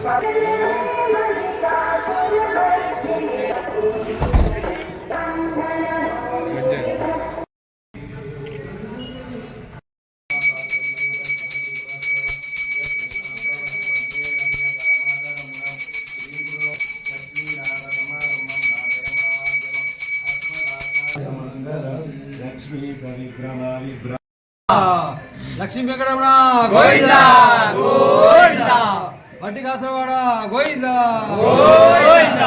Thank you. Lakshmi Venkataramana Govinda Govinda. వడ్డీ కాసరవాడ గోవింద. గోవింద.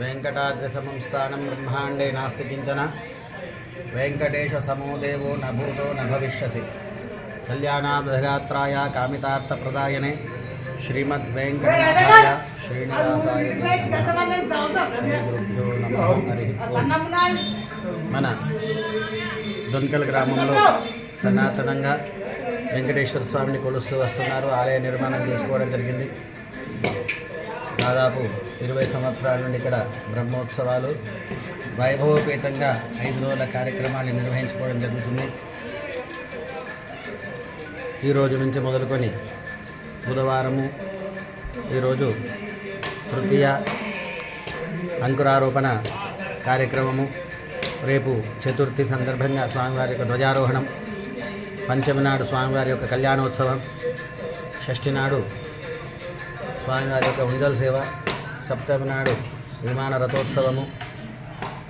వెంకటాద్రి సమం స్థానం బ్రహ్మాండే నాస్తి కించన. వెంకటేశ సమో దేవో న భూతో న భవిష్యసి. కళ్యాణాబ్ధగాత్రాయ కామితార్థప్రదాయనే శ్రీమద్ వెంకటనాథాయ శ్రీనివాసాయ మన దొన్కల్ గ్రామంలో సనాతనంగా వెంకటేశ్వర స్వామిని కొలుస్తూ వస్తున్నారు. ఆలయ నిర్మాణం చేసుకోవడం జరిగింది. దాదాపు ఇరవై సంవత్సరాల నుండి ఇక్కడ బ్రహ్మోత్సవాలు వైభవోపేతంగా ఐదు రోజుల కార్యక్రమాన్ని నిర్వహించుకోవడం జరుగుతుంది. ఈ రోజు నుంచి మొదలుకొని బుధవారము ఈరోజు తృతీయ అంకురారోపణ కార్యక్రమము. రేపు చతుర్థి సందర్భంగా స్వామివారి యొక్క ధ్వజారోహణం. పంచమి నాడు స్వామివారి యొక్క కళ్యాణోత్సవం. షష్ఠి నాడు స్వామివారి యొక్క ఉంజల్ సేవ. సప్తమి నాడు విమాన రథోత్సవము.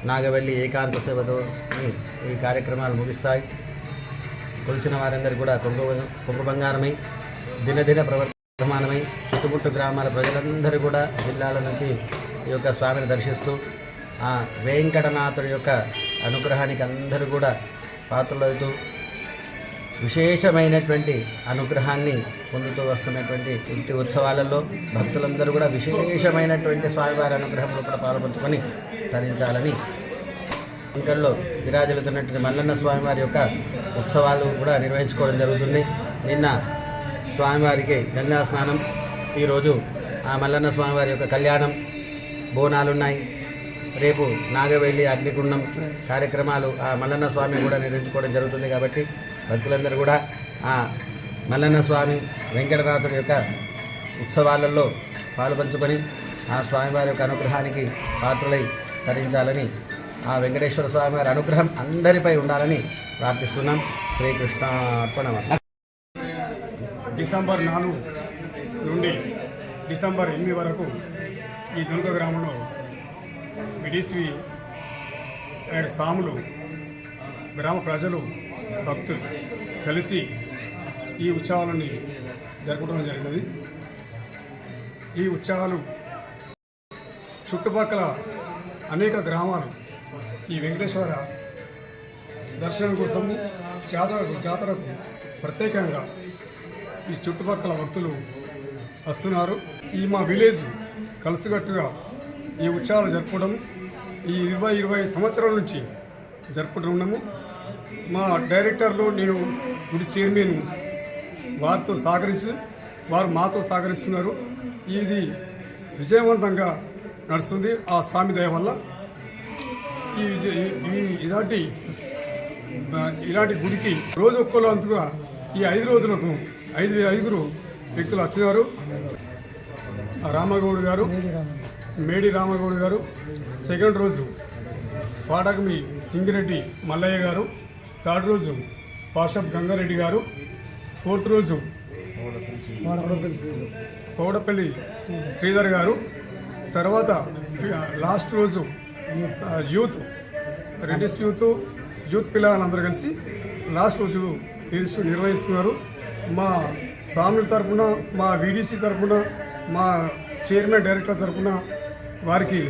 నాగవెల్లి ఏకాంత సేవతో ఈ- ఈ కార్యక్రమాలు ముగిస్తాయి. కొలిచిన వారందరూ కూడా కొంగు కొంగు బంగారమై దినదిన ప్రవర్తమానమై చుట్టుముట్టు గ్రామాల ప్రజలందరూ కూడా జిల్లాల నుంచి ఈ యొక్క స్వామిని దర్శిస్తూ ఆ వెంకటనాథుడి యొక్క అనుగ్రహానికి అందరూ కూడా పాత్రలవుతూ విశేషమైనటువంటి అనుగ్రహాన్ని పొందుతూ వస్తున్నటువంటి ఇంటి ఉత్సవాలలో భక్తులందరూ కూడా విశేషమైనటువంటి స్వామివారి అనుగ్రహంలో కూడా పాల్పంచుకొని తరించాలని ఇంకల్లో విరాజిల్లుతున్నటువంటి మల్లన్న స్వామివారి యొక్క ఉత్సవాలు కూడా నిర్వహించుకోవడం జరుగుతుంది. నిన్న స్వామివారికి గంగా స్నానం ఈరోజు ఆ మల్లన్న స్వామివారి యొక్క కళ్యాణం బోనాలున్నాయి. రేపు నాగవెల్లి అగ్నికుండం కార్యక్రమాలు ఆ మల్లన్న స్వామి కూడా నిర్వహించుకోవడం జరుగుతుంది కాబట్టి భక్తులందరూ కూడా ఆ మల్లన్న స్వామి వెంకటనాథుడి యొక్క ఉత్సవాలలో పాలుపంచుకొని ఆ స్వామివారి యొక్క అనుగ్రహానికి పాత్రలై తరించాలని ఆ వెంకటేశ్వర స్వామి వారి అనుగ్రహం అందరిపై ఉండాలని ప్రార్థిస్తున్నాం. శ్రీకృష్ణ అర్పణ డిసెంబర్ నాలుగు నుండి డిసెంబర్ ఎనిమిది వరకు ఈ దుర్గ గ్రామంలో విడిసివి అండ్ సాములు గ్రామ ప్రజలు భక్తులు కలిసి ఈ ఉత్సవాలని జరపడం జరిగినది. ఈ ఉత్సవాలు చుట్టుపక్కల అనేక గ్రామాలు ఈ వెంకటేశ్వర దర్శనం కోసము జాతరకు జాతరకు ప్రత్యేకంగా ఈ చుట్టుపక్కల భక్తులు వస్తున్నారు. ఈ మా విలేజ్ కలిసికట్టుగా ఈ ఉత్సవాలు జరుపుకోవడం ఈ ఇరవై ఇరవై సంవత్సరాల నుంచి జరుపుకుంటూ ఉన్నాము మా డైరెక్టర్లు నేను గుడి చైర్మన్ వారితో సహకరించి వారు మాతో సహకరిస్తున్నారు. ఇది విజయవంతంగా నడుస్తుంది ఆ స్వామి దయ వల్ల. ఈ ఈ ఇలాంటి ఇలాంటి గుడికి రోజు ఒక్కోలో అంతగా ఈ ఐదు రోజులకు ఐదు ఐదుగురు వ్యక్తులు వచ్చినారు. రామగౌడ్ గారు మేడి రామగౌడ్ గారు సెకండ్ రోజు పాడకమి సింగిరెడ్డి మల్లయ్య గారు థర్డ్ రోజు పాషప్ గంగారెడ్డి గారు ఫోర్త్ రోజు కోడపల్లి శ్రీధర్ గారు తర్వాత లాస్ట్ రోజు యూత్ రెడ్డిస్ యూత్ యూత్ పిల్లలందరూ కలిసి లాస్ట్ రోజు నిర్వహిస్తున్నారు. మా స్వాముల తరఫున మా వీడీసీ తరపున మా చైర్మన్ డైరెక్టర్ తరఫున వారికి